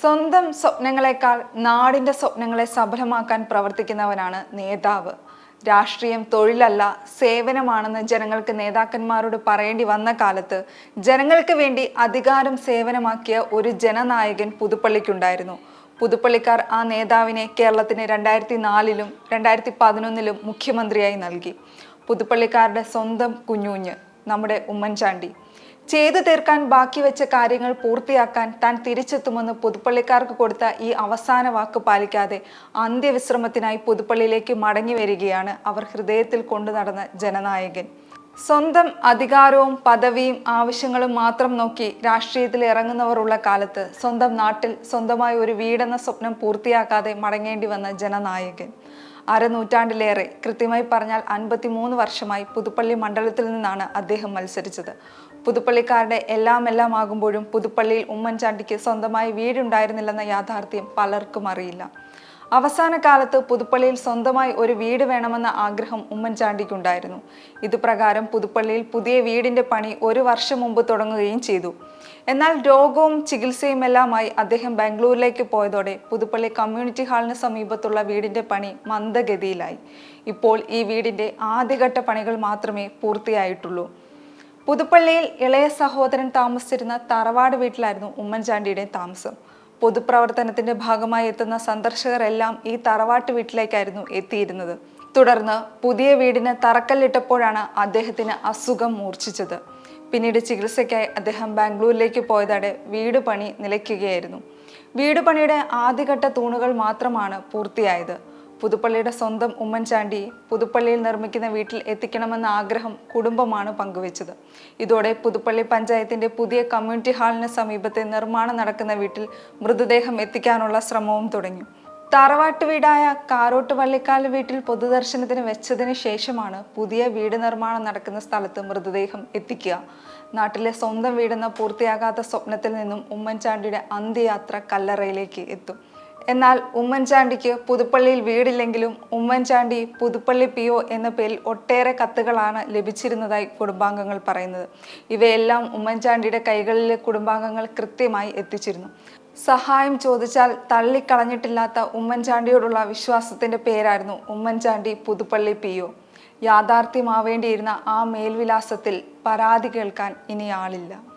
സ്വന്തം സ്വപ്നങ്ങളെക്കാൾ നാടിന്റെ സ്വപ്നങ്ങളെ സഫലമാക്കാൻ പ്രവർത്തിക്കുന്നവനാണ് നേതാവ്. രാഷ്ട്രീയം തൊഴിലല്ല സേവനമാണെന്ന് ജനങ്ങൾക്ക് നേതാക്കന്മാരോട് പറയേണ്ടി വന്ന കാലത്ത് ജനങ്ങൾക്ക് വേണ്ടി അധികാരം സേവനമാക്കിയ ഒരു ജനനായകൻ പുതുപ്പള്ളിക്കുണ്ടായിരുന്നു. പുതുപ്പള്ളിക്കാർ ആ നേതാവിനെ കേരളത്തിന് രണ്ടായിരത്തി നാലിലും രണ്ടായിരത്തി പതിനൊന്നിലും മുഖ്യമന്ത്രിയായി നൽകി. പുതുപ്പള്ളിക്കാരുടെ സ്വന്തം കുഞ്ഞുഞ്ഞ്. നമ്മുടെ ഉമ്മൻചാണ്ടി. ചെയ്തു തീർക്കാൻ ബാക്കി വെച്ച കാര്യങ്ങൾ പൂർത്തിയാക്കാൻ താൻ തിരിച്ചെത്തുമെന്ന് പുതുപ്പള്ളിക്കാർക്ക് കൊടുത്ത ഈ അവസാന വാക്ക് പാലിക്കാതെ അന്ത്യവിശ്രമത്തിനായി പുതുപ്പള്ളിയിലേക്ക് മടങ്ങി വരികയാണ് അവർ ഹൃദയത്തിൽ കൊണ്ടു നടന്ന ജനനായകൻ. സ്വന്തം അധികാരവും പദവിയും ആവശ്യങ്ങളും മാത്രം നോക്കി രാഷ്ട്രീയത്തിൽ ഇറങ്ങുന്നവർ ഉള്ള കാലത്ത് സ്വന്തം നാട്ടിൽ സ്വന്തമായി ഒരു വീടെന്ന സ്വപ്നം പൂർത്തിയാക്കാതെ മടങ്ങേണ്ടി വന്ന ജനനായകൻ. അരനൂറ്റാണ്ടിലേറെ കൃത്യമായി പറഞ്ഞാൽ അൻപത്തിമൂന്ന് വർഷമായി പുതുപ്പള്ളി മണ്ഡലത്തിൽ നിന്നാണ് അദ്ദേഹം മത്സരിച്ചത്. പുതുപ്പള്ളിക്കാരുടെ എല്ലാം എല്ലാം ആകുമ്പോഴും പുതുപ്പള്ളിയിൽ ഉമ്മൻചാണ്ടിക്ക് സ്വന്തമായി വീടുണ്ടായിരുന്നില്ലെന്ന യാഥാർത്ഥ്യം പലർക്കും അറിയില്ല. അവസാന കാലത്ത് പുതുപ്പള്ളിയിൽ സ്വന്തമായി ഒരു വീട് വേണമെന്ന ആഗ്രഹം ഉമ്മൻചാണ്ടിക്കുണ്ടായിരുന്നു. ഇതുപ്രകാരം പുതുപ്പള്ളിയിൽ പുതിയ വീടിന്റെ പണി ഒരു വർഷം മുമ്പ് തുടങ്ങുകയും ചെയ്തു. എന്നാൽ രോഗവും ചികിത്സയുമെല്ലാമായി അദ്ദേഹം ബാംഗ്ലൂരിലേക്ക് പോയതോടെ പുതുപ്പള്ളി കമ്മ്യൂണിറ്റി ഹാളിന് സമീപത്തുള്ള വീടിന്റെ പണി മന്ദഗതിയിലായി. ഇപ്പോൾ ഈ വീടിന്റെ ആദ്യഘട്ട പണികൾ മാത്രമേ പൂർത്തിയായിട്ടുള്ളൂ. പുതുപ്പള്ളിയിൽ ഇളയ സഹോദരൻ താമസിച്ചിരുന്ന തറവാട് വീട്ടിലായിരുന്നു ഉമ്മൻചാണ്ടിയുടെ താമസം. പൊതുപ്രവർത്തനത്തിന്റെ ഭാഗമായി എത്തുന്ന സന്ദർശകരെല്ലാം ഈ തറവാട്ട് വീട്ടിലേക്കായിരുന്നു എത്തിയിരുന്നത്. തുടർന്ന് പുതിയ വീടിന് തറക്കല്ലിട്ടപ്പോഴാണ് അദ്ദേഹത്തിന് അസുഖം മൂർച്ഛിച്ചത്. പിന്നീട് ചികിത്സയ്ക്കായി അദ്ദേഹം ബാംഗ്ലൂരിലേക്ക് പോയതോടെ വീട് പണി നിലയ്ക്കുകയായിരുന്നു. വീട് പണിയുടെ ആദ്യഘട്ട തൂണുകൾ മാത്രമാണ് പൂർത്തിയായത്. പുതുപ്പള്ളിയുടെ സ്വന്തം ഉമ്മൻചാണ്ടി പുതുപ്പള്ളിയിൽ നിർമ്മിക്കുന്ന വീട്ടിൽ എത്തിക്കണമെന്ന ആഗ്രഹം കുടുംബമാണ് പങ്കുവച്ചത്. ഇതോടെ പുതുപ്പള്ളി പഞ്ചായത്തിന്റെ പുതിയ കമ്മ്യൂണിറ്റി ഹാളിന് സമീപത്തെ നിർമ്മാണം നടക്കുന്ന വീട്ടിൽ മൃതദേഹം എത്തിക്കാനുള്ള ശ്രമവും തുടങ്ങി. തറവാട്ട് വീടായ കാരോട്ട് വള്ളിക്കാൽ വീട്ടിൽ പൊതുദർശനത്തിന് വെച്ചതിന് ശേഷമാണ് പുതിയ വീട് നിർമ്മാണം നടക്കുന്ന സ്ഥലത്ത് മൃതദേഹം എത്തിക്കുക. നാട്ടിലെ സ്വന്തം വീടെന്ന പൂർത്തിയാകാത്ത സ്വപ്നത്തിൽ നിന്നും ഉമ്മൻചാണ്ടിയുടെ അന്ത്യയാത്ര കല്ലറയിലേക്ക് എത്തും. എന്നാൽ ഉമ്മൻചാണ്ടിക്ക് പുതുപ്പള്ളിയിൽ വീടില്ലെങ്കിലും ഉമ്മൻചാണ്ടി പുതുപ്പള്ളി പി ഒ എന്ന പേരിൽ ഒട്ടേറെ കത്തുകളാണ് ലഭിച്ചിരുന്നതായി കുടുംബാംഗങ്ങൾ പറയുന്നത്. ഇവയെല്ലാം ഉമ്മൻചാണ്ടിയുടെ കൈകളിലെ കുടുംബാംഗങ്ങൾ കൃത്യമായി എത്തിച്ചിരുന്നു. സഹായം ചോദിച്ചാൽ തള്ളിക്കളഞ്ഞിട്ടില്ലാത്ത ഉമ്മൻചാണ്ടിയോടുള്ള വിശ്വാസത്തിന്റെ പേരായിരുന്നു ഉമ്മൻചാണ്ടി പുതുപ്പള്ളി പി ഒ യാഥാർത്ഥ്യമാവേണ്ടിയിരുന്ന ആ മേൽവിലാസത്തിൽ പരാതി കേൾക്കാൻ ഇനി ആളില്ല.